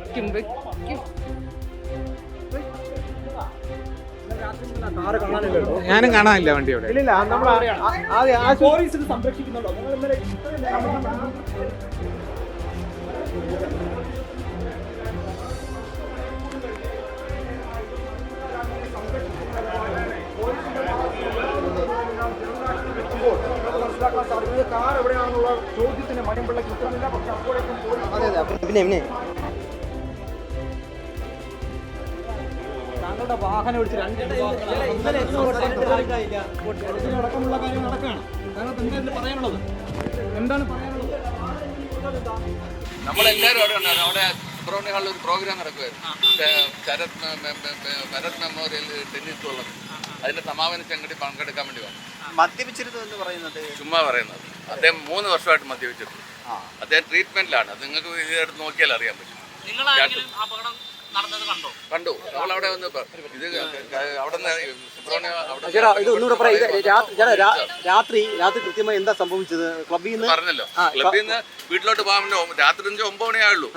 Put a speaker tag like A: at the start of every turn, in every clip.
A: വെക്കും വെക്കും. ഞാനും കാണാനില്ല വണ്ടി അവിടെ
B: ഇല്ല നമ്മൾ
C: ഇത് സംരക്ഷിക്കുന്നുണ്ടോ? നിങ്ങൾ ഇന്നലെ താങ്കളുടെ വാഹനം ഒഴിച്ച് രണ്ട് അടക്കമുള്ള കാര്യം നടക്കുകയാണ് താങ്കൾക്ക് എന്താണ് പറയാനുള്ളത് എന്താണ് പറയാനുള്ളത്
D: നമ്മളെല്ലാവരും അവിടെ ഉണ്ടായിരുന്നു അവിടെ സുബ്രഹ്മണ്യ ഹാളിൽ ഒരു പ്രോഗ്രാം നടക്കുമായിരുന്നു Sarath Bharath memorial tennis tournament അതിന്റെ സമാപന സംഘടി പങ്കെടുക്കാൻ വേണ്ടി വന്നു
E: മദ്യപിച്ചിരുന്നു എന്ന് പറയുന്നത്
D: ചുമ്മാ പറയുന്നത് അദ്ദേഹം മൂന്ന് വർഷമായിട്ട് മദ്യപിച്ചിരുന്നു അദ്ദേഹം ട്രീറ്റ്മെന്റിലാണ് അത് നിങ്ങൾക്ക് ഇതെടുത്ത് നോക്കിയാൽ അറിയാൻ പറ്റും
F: നടന്നത് കണ്ടോ.
D: വന്ന് ഇത് അവിടെ അവിടെ
B: ചേട്ടാ ഇത് ഒന്നുകൂടെ പറയാം. ഇത് രാത്രി ചേട്ടാ രാ- രാത്രി രാത്രി കൃത്യമായി എന്താ സംഭവിച്ചത്? ക്ലബിൽ നിന്ന്
D: പറഞ്ഞല്ലോ.
B: ആ,
D: ക്ലബിൽ നിന്ന് വീട്ടിലോട്ട് പോകാൻ വേണ്ടി ഒമ്പ- രാത്രി അഞ്ച് ഒമ്പത് മണിയേ ആയുള്ളൂ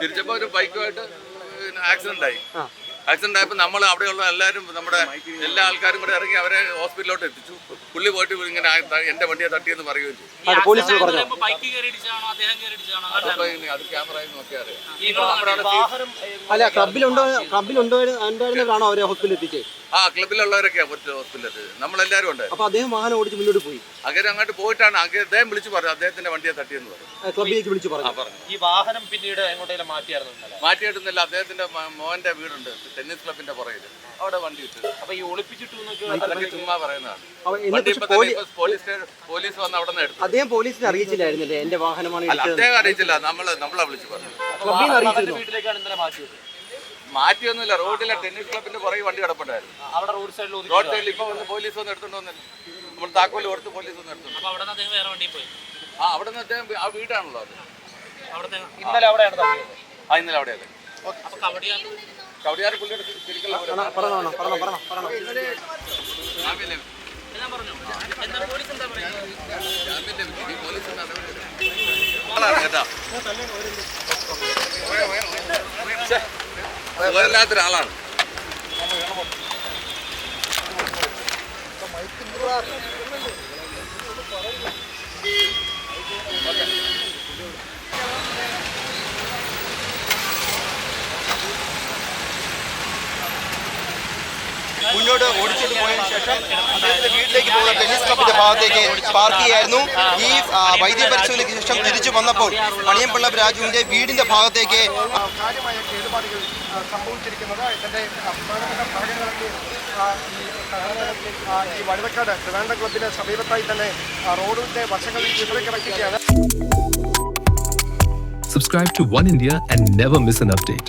D: തിരിച്ചപ്പോ ഒരു ബൈക്കുമായിട്ട് ആക്സിഡന്റ് ആയി. ആക്സിഡന്റ് ആയപ്പോൾ നമ്മൾ അവിടെയുള്ള എല്ലാവരും നമ്മുടെ എല്ലാ ആൾക്കാരും കൂടെ ഇറങ്ങി അവരെ ഹോസ്പിറ്റലിലോട്ട് എത്തിച്ചു. പുള്ളി പോയിട്ട് ഇങ്ങനെ എന്റെ വണ്ടിയെ തട്ടിയെന്ന് പറയുകയും ചെയ്തു. അത് ക്യാമറയിൽ നോക്കിയാൽ
B: ക്ലബിലുണ്ടോ ക്ലബിലുണ്ടോ അവരെ ഹോസ്പിറ്റലിൽ എത്തിച്ചേ?
D: ആ ക്ലബിലുള്ളവരൊക്കെയാ കുറച്ച് ഹോസ്പിറ്റലിൽ നമ്മളെല്ലാരും ഉണ്ട്
B: അപ്പൊ അദ്ദേഹം വാഹനം ഓടിച്ച് മുന്നോട്ട് പോയി.
D: അങ്ങനെ അങ്ങോട്ട് പോയിട്ടാണ് അദ്ദേഹം വിളിച്ചു പറഞ്ഞു അദ്ദേഹത്തിന്റെ വണ്ടിയെ തട്ടിയെന്ന് പറഞ്ഞു.
B: ക്ലബിലേക്ക് വിളിച്ചു പറഞ്ഞു.
D: പറഞ്ഞു.
E: ഈ വാഹനം പിന്നീട് എങ്ങോട്ടെങ്കിലും മാറ്റിയായിരുന്നു
D: മാറ്റിയിടുന്നില്ല അദ്ദേഹത്തിന്റെ മോന്റെ വീടുണ്ട്. ടെന്നീസ് ക്ലബിന്റെ പുറകിൽ അവിടെ വണ്ടി ഇട്ടു
E: അപ്പൊ ഈ ഒളിപ്പിച്ചിട്ടു
D: അതൊക്കെ ചുമ്മാ പറയുന്നതാണ്. വണ്ടി ഇപ്പൊ തന്നെ ഇപ്പൊ പോലീസ് പോലീസ് വന്ന് അവിടെ നിന്ന് എടുത്തു.
B: അദ്ദേഹം പോലീസിനെ അറിയിച്ചില്ലായിരുന്നില്ലേ? എന്റെ വാഹനമാണ്
D: അല്ല അദ്ദേഹം അറിയിച്ചില്ല. നമ്മൾ നമ്മളെ വിളിച്ചു പറഞ്ഞു
B: ക്ലബിൽ അറിയിച്ചിരുന്നു?
E: വീട്ടിലേക്കാണ് ഇന്നലെ മാറ്റിയത്.
D: മാറ്റിയൊന്നുമില്ല. റോഡിലെ ടെന്നീസ് ക്ലബിന്റെ പുറകെ വണ്ടി കിടപ്പുണ്ടായിരുന്നു.
E: അവിടെ റോഡ് സൈഡിൽ
D: റോഡ് സൈഡിൽ ഇപ്പൊ വന്ന് പോലീസ് വന്ന് എടുത്തോണ്ട് വന്നില്ല. നമ്മൾ താക്കോൽ കൊടുത്ത് പോലീസ് വന്ന് എടുത്തോണ്ട്
F: അപ്പൊ അവിടെ നിന്ന് അദ്ദേഹം വേറെ വണ്ടിയിൽ പോയി.
D: ആ അവിടെ നിന്ന് അദ്ദേഹം ആ വീടാണല്ലോ അത്.
F: അവിടുത്തെ
E: ഇന്നലെ അവിടെയാണ്
D: ആ ഇന്നലെ അവിടെയല്ലേ
F: അപ്പൊ കബഡിയാണ്
D: തിരിക്കുള്ള
B: പറഞ്ഞോ പറഞ്ഞോ പറഞ്ഞോ പറഞ്ഞോ
D: ജാമ്യം
F: ഞാൻ പറഞ്ഞു എന്താ പോലീസ് എന്താ പറയുന്നത്
D: ജാമ്യം ലഭിച്ചു. ഈ പോലീസ് നടപടി ആളാണ് കേട്ടോ സുഖമില്ലാത്തൊരാളാണ്
G: മുന്നോട്ട് ഓടിച്ചുകൊണ്ട് പോയതിനു ശേഷം അദ്ദേഹത്തിന്റെ വീട്ടിലേക്ക് പോകുന്ന ടെന്നീസ് ക്ലബിന്റെ ഭാഗത്തേക്ക് പാർക്ക് ചെയ്യായിരുന്നു ഈ വൈദ്യ പരിശോധനയ്ക്ക് ശേഷം തിരിച്ചു വന്നപ്പോൾ മണിയംപിള്ള രാജുവിന്റെ വീടിന്റെ ഭാഗത്തേക്ക്
C: കാര്യമായ കേടുപാടുകൾ സംഭവിച്ചിരിക്കുന്നത്. ഇതിന്റെ ഈ വഴുതക്കാട് ട്രിവാൻഡ്രം ക്ലബിന് സമീപത്തായി തന്നെ റോഡിന്റെ വശങ്ങളിൽ ചിതറിക്കിടക്കുകയാണ്
H: Subscribe to One India and never miss an update.